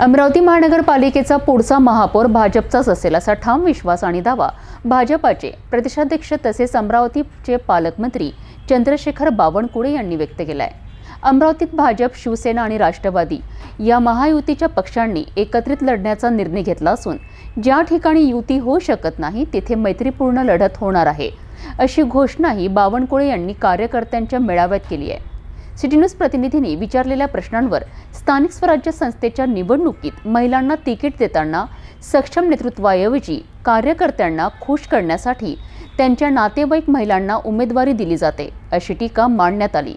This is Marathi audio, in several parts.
अमरावती महानगरपालिकेचा पुढचा महापौर भाजपचाच असेल असा ठाम विश्वास आणि दावा भाजपाचे प्रदेशाध्यक्ष तसेच अमरावतीचे पालकमंत्री चंद्रशेखर बावनकुळे यांनी व्यक्त केला आहे अमरावतीत भाजप शिवसेना आणि राष्ट्रवादी या महायुतीच्या पक्षांनी एकत्रित लढण्याचा निर्णय घेतला असून ज्या ठिकाणी युती होऊ शकत नाही तिथे मैत्रीपूर्ण लढत होणार आहे अशी घोषणाही बावनकुळे यांनी कार्यकर्त्यांच्या मेळाव्यात केली आहे. सिटी न्यूज प्रतिनिधींनी विचारलेल्या प्रश्नांवर स्थानिक स्वराज्य संस्थेच्या निवडणुकीत महिलांना तिकीट देताना सक्षम नेतृत्वाऐवजी कार्यकर्त्यांना खुश करण्यासाठी त्यांच्या नातेवाईक महिलांना उमेदवारी दिली जाते अशी टीका मांडण्यात आली.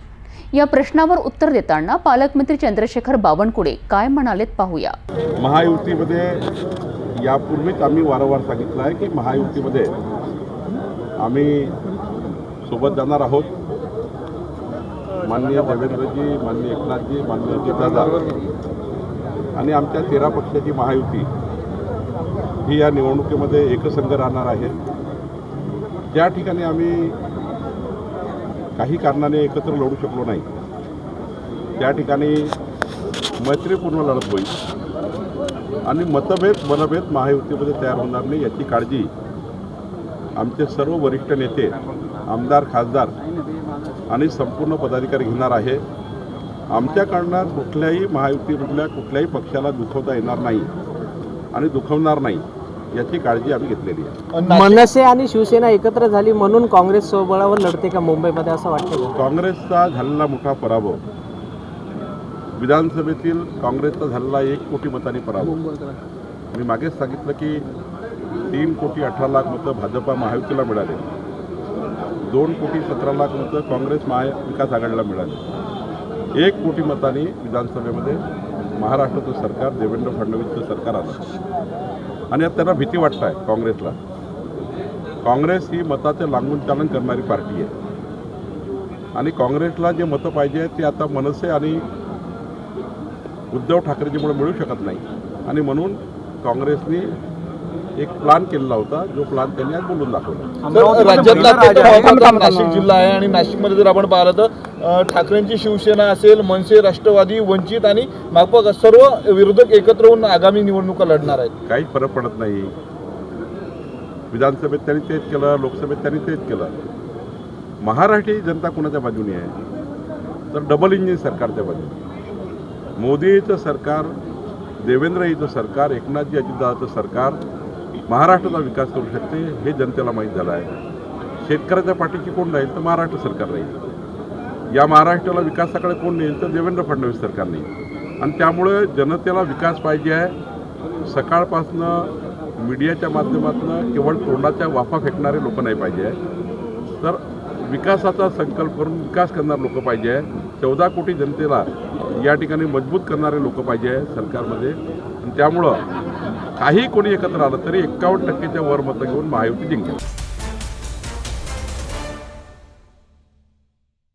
या प्रश्नावर उत्तर देताना पालकमंत्री चंद्रशेखर बावनकुळे काय म्हणालेत पाहूया. महायुतीमध्ये यापूर्वीच आम्ही वारंवार सांगितलं आहे की महायुतीमध्ये आम्ही सोबत जाणार आहोत. माननीय देवेंद्रजी माननीय एकनाथजी माननीय अजितदादा आणि आमच्या तेरा पक्षाची महायुती ही या निवडणुकीमध्ये एकसंघ राहणार आहे. ज्या ठिकाणी आम्ही काही कारणाने एकत्र लढू शकलो नाही त्या ठिकाणी मैत्रीपूर्ण लढत होईल आणि मतभेद मनभेद महायुतीमध्ये तयार होणार नाही याची काळजी आमचे सर्व वरिष्ठ नेते आमदार खासदार आणि संपूर्ण पदाधिकारी घेणार आहे. आमच्याकडनं कुठल्याही महायुतीमधल्या कुठल्याही पक्षाला दुखवता येणार नाही आणि दुखवणार नाही याची काळजी आम्ही घेतलेली आहे. मनसे आणि शिवसेना एकत्र झाली म्हणून काँग्रेस स्वबळावर लढते का मुंबईमध्ये असं वाटतं का? काँग्रेसचा झालेला मोठा पराभव. विधानसभेतील काँग्रेसचा झालेला एक कोटी मतांनी पराभव. मी मागेच सांगितलं की तीन कोटी अठरा लाख मतं भाजपा महायुतीला मिळाले. दोन कोटी सतरा लाख मतं काँग्रेस महाविकास आघाडीला मिळाले. एक कोटी मतांनी विधानसभेमध्ये महाराष्ट्राचं सरकार देवेंद्र फडणवीसचं सरकार आलं. आणि आता त्यांना भीती वाटत आहे काँग्रेसला. काँग्रेस ही मताचं लांबून चालन करणारी पार्टी आहे. आणि काँग्रेसला जे मतं पाहिजे ते आता मनसे आणि उद्धव ठाकरेजीमुळे मिळू शकत नाही. आणि म्हणून काँग्रेसने एक प्लान केलेला होता. जो प्लान त्यांनी आज बोलून दाखवला. राज्यातला नाशिक जिल्हा आहे आणि नाशिकमध्ये जर आपण पाहिलं तर ठाकरेंची शिवसेना असेल मनसे राष्ट्रवादी वंचित आणि मागपा सर्व विरोधक एकत्र होऊन आगामी निवडणुका लढणार आहेत. काही फरक पडत नाही. विधानसभेत त्यांनी तेच केलं लोकसभेत त्यांनी तेच केलं. महाराष्ट्र ही जनता कोणाच्या बाजूने आहे? तर डबल इंजिन सरकारच्या बाजूने. मोदीचं सरकार देवेंद्रजीचं सरकार एकनाथजी अजितदादाचं सरकार महाराष्ट्राचा विकास करू शकते हे जनतेला माहीत झालं आहे. शेतकऱ्याच्या पाठीशी कोण राहील तर महाराष्ट्र सरकार राहील. या महाराष्ट्राला विकासाकडे कोण नेईल तर देवेंद्र फडणवीस सरकार नेईल आणि त्यामुळे जनतेला विकास पाहिजे आहे. सकाळपासनं मीडियाच्या माध्यमातून केवळ तोंडाच्या वाफा फेकणारे लोक नाही पाहिजे आहे. तर विकासाचा संकल्प करून विकास करणारे लोक पाहिजे आहे. चौदा कोटी जनतेला या ठिकाणी मजबूत करणारे लोक पाहिजे आहे सरकारमध्ये. आणि त्यामुळं काही कोणी एकत्र आलं तरी एक्कावन्न टक्केच्या वर मतं घेऊन महायुती जिंकेल.